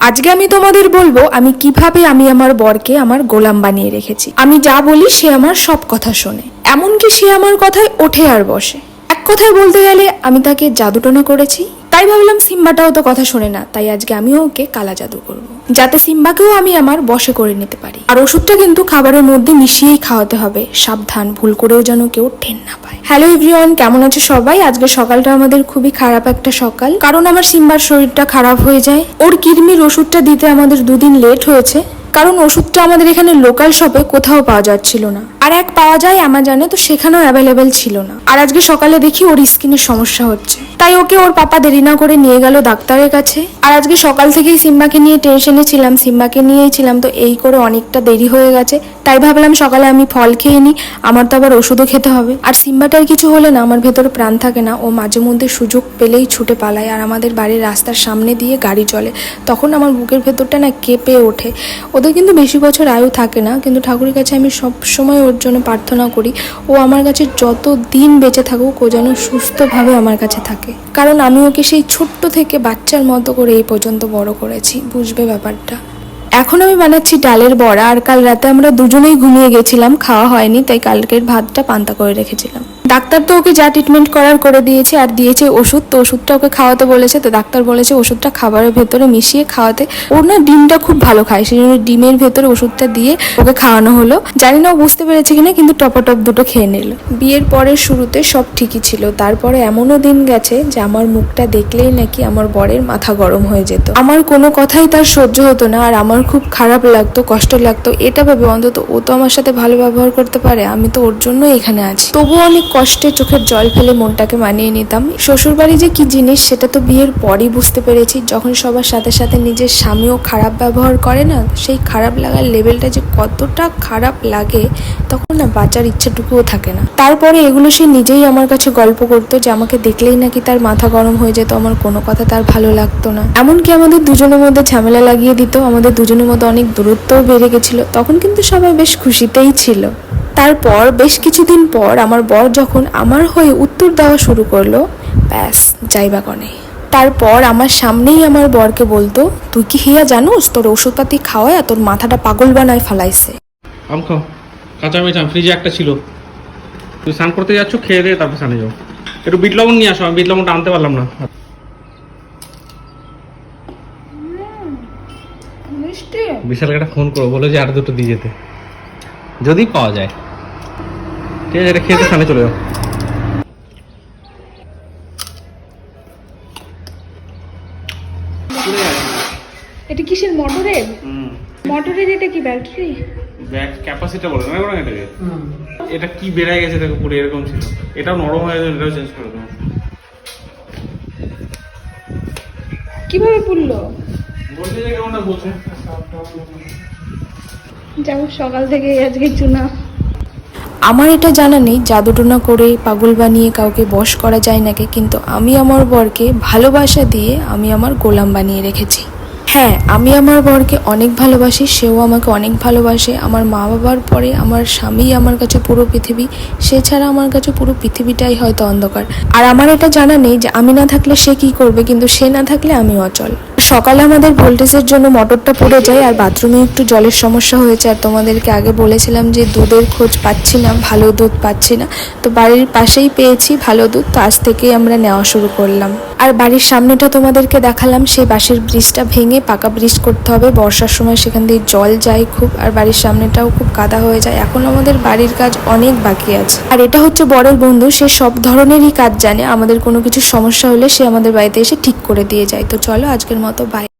আজকে আমি তোমাদের বলব, আমি কীভাবে আমি আমার বরকে আমার গোলাম বানিয়ে রেখেছি। আমি যা বলি সে আমার সব কথা শোনে। এমনকি সে আমার কথায় ওঠে আর বসে। এক কথায় বলতে গেলে আমি তাকে জাদুটনা করেছি তাই ভাবলাম সিম্বাটাও তো কথা শোনে না, তাই আজকে আমিও ওকে কালা জাদু করব। যাতে সিম্বাকেও আমি আমার বশে করে নিতে পারি। আর ওষুধটা কিন্তু খাবারের মধ্যে মিশিয়েই খাওয়াতে হবে, সাবধান, ভুল করেও যেন কেউ ঠেন না পায়। হ্যালো এভরিওয়ান কেমন আছে সবাই? আজকে সকালটা আমাদের খুবই খারাপ একটা সকাল। কারণ আমার সিম্বার শরীরটা খারাপ হয়ে যায়। ওর কিডনির ওষুধটা দিতে আমাদের দুদিন লেট হয়েছে। কারণ ওষুধটা আমাদের এখানে লোকাল শপে কোথাও পাওয়া যাচ্ছিল না। আর এক পাওয়া যায় অ্যামাজনে তো সেখানেও অ্যাভেলেবেল ছিল না। আর আজকে সকালে দেখি ওর স্কিনের সমস্যা হচ্ছে। তাই ওকে ওর পাপা দেরি না করে নিয়ে গেল ডাক্তারের কাছে। আর আজকে সকাল থেকেই সিম্বাকে নিয়ে টেনশনে ছিলাম, সিম্বাকে নিয়েই ছিলাম, তো এই করে অনেকটা দেরি হয়ে গেছে। তাই ভাবলাম সকালে আমি ফল খেয়ে নিই। আমার তো আবার ওষুধও খেতে হবে। আর সিম্বাটার কিছু হলে না, আমার ভেতরে প্রাণ থাকে না। ও মাঝে মধ্যে সুযোগ পেলেই ছুটে পালায় আর আমাদের বাড়ির রাস্তার সামনে দিয়ে গাড়ি চলে। তখন আমার বুকের ভেতরটা না কেঁপে ওঠে। ওদের কিন্তু বেশি বছর আয়ু থাকে না, কিন্তু ঠাকুরের কাছে আমি সব সময় ওর জন্য প্রার্থনা করি। ও আমার কাছে যত দিন বেঁচে থাকুক, ও যেন সুস্থভাবে আমার কাছে থাকে। কারণ আমি ওকে সেই ছোট্ট থেকে বাচ্চার মতো করে এই পর্যন্ত বড় করেছি। বুঝবে ব্যাপারটা? এখন আমি বানাচ্ছি ডালের বড়া আর কাল রাতে আমরা দুজনেই ঘুমিয়ে গেছিলাম, খাওয়া হয়নি, তাই কালকের ভাতটা পান্তা করে রেখেছিলাম। ডাক্তার তো ওকে যা ট্রিটমেন্ট করার করে দিয়েছে আর দিয়েছে ওষুধ, তো ওষুধটা ওকে খাওয়াতে বলেছে, তো ডাক্তার বলেছে ওষুধটা খাবারের ভেতরে মিশিয়ে খাওয়াতে। ওর না ডিমটা খুব ভালো খায় সেই জন্য ডিমের ভেতরে ওষুধটা দিয়ে ওকে খাওয়ানো হলো। জানি না ও বুঝতে পেরেছে কিনা, কিন্তু টপাটপ দুটো খেয়ে নিল। বিয়ের পরের শুরুতে সব ঠিকই ছিল, তারপরে এমনও দিন গেছে যে আমার মুখটা দেখলেই নাকি আমার বরের মাথা গরম হয়ে যেত। আমার কোনো কথাই তার সহ্য হতো না, আর আমার খুব খারাপ লাগতো, কষ্ট লাগতো। এটা ভেবে অন্তত ও তো আমার সাথে ভালো ব্যবহার করতে পারে, আমি তো ওর জন্য এখানে আছি। তবুও অনেক কষ্টে চোখের জল ফেলে মনটাকে মানিয়ে নিতাম। শ্বশুরবাড়ি যে কি জিনিস, সেটা তো বিয়ের পরই বুঝতে পেরেছি। যখন সবার সাথে সাথে নিজের স্বামীও খারাপ ব্যবহার করে না, সেই খারাপ লাগার লেভেলটা যে কতটা খারাপ লাগে, তখন না বাঁচার ইচ্ছেটুকুও থাকে না। তারপরে এগুলো সে নিজেই আমার কাছে গল্প করতো যে, আমাকে দেখলেই নাকি তার মাথা গরম হয়ে যেত, আমার কোনো কথা তার ভালো লাগতো না। এমনকি আমাদের দুজনের মধ্যে ঝামেলা লাগিয়ে দিত। আমাদের দুজনের মধ্যে অনেক দূরত্বও বেড়ে গেছিল। তখন কিন্তু সবাই বেশ খুশিতেই ছিল। তারপর বেশ কিছুদিন পর আমার বর যখন আমার হয়ে উত্তর দেওয়া শুরু করল ব্যাস যাইবা কনে। তারপর আমার সামনেই আমার বরকে বলতো তুই কি হিয়া জানোস তোর ওষুধপাতি খাওয়ায় আর তোর মাথাটা পাগল বানায় ফালাইছে? আম খাও। কাঁচা মেচ আম ফ্রিজে একটা ছিল। তুমি স্নান করতে যাচ্ছ খেয়ে দিয়ে তারপর স্নানে যাও। একটু বিট লবণ নিয়ে আসো আমি বিট লবণটা আনতে পারলাম না। বিশাল একটা ফোন করো বলো যে আর দুটো দিয়ে যেতে। যদি পাওয়া যায়। ঠিক আছে এটা খেতে স্নানে চলে যাও। এটা কিসের মোটরের? মোটরের এটা কি ব্যাটারি? ব্যাগ ক্যাপাসিটি বলো না বলো এটাকে এটা কি বেড়ে গেছে দেখো পুরো এরকম ছিল। এটাও নরম হয়ে গেছে এটাও চেঞ্জ করে দেবো। কীভাবে পুড়লো? বলছে যে কেমনটা বলছে যাব সকাল থেকে আজকে চুনা। আমার এটা জানা নেই জাদুটোনা করে পাগল বানিয়ে কাউকে বশ করা যায় নাকি, কিন্তু আমি আমার বরকে ভালোবাসা দিয়ে আমি আমার গোলাম বানিয়ে রেখেছি। হ্যাঁ আমি আমার বরকে অনেক ভালোবাসি, সেও আমাকে অনেক ভালোবাসে, আমার মা বাবার পরে আমার স্বামী আমার কাছে পুরো পৃথিবী, সে ছাড়া আমার কাছে পুরো পৃথিবীটাই হয়তো অন্ধকার। আর আমার এটা জানা নেই যে আমি না থাকলে সে কি করবে, কিন্তু সে না থাকলে আমি অচল। সকালে আমাদের ভোল্টেজের জন্য মোটরটা পড়ে যায় আর বাথরুমে একটু জলের সমস্যা হয়েছে। আর তোমাদেরকে আগে বলেছিলাম যে দুধের খোঁজ পাচ্ছি না, ভালো দুধ পাচ্ছি না। তো বাড়ির পাশেই পেয়েছি ভালো দুধ, তো আজ থেকেই আমরা নেওয়া শুরু করলাম। আর বাড়ির সামনেটা তোমাদেরকে দেখালাম, সেই বাঁশের ব্রিজটা ভেঙে পাকা ব্রিজ করতে হবে। বর্ষার সময় সেখান দিয়ে জল যায় খুব, আর বাড়ির সামনেটাও খুব কাদা হয়ে যায়। এখন আমাদের বাড়ির কাজ অনেক বাকি আছে। আর এটা হচ্ছে বড়ের বন্ধু, সে সব ধরনেরই কাজ জানে। আমাদের কোনো কিছু সমস্যা হলে সে আমাদের বাড়িতে এসে ঠিক করে দিয়ে যায়। তো চলো আজকের মতো Bye.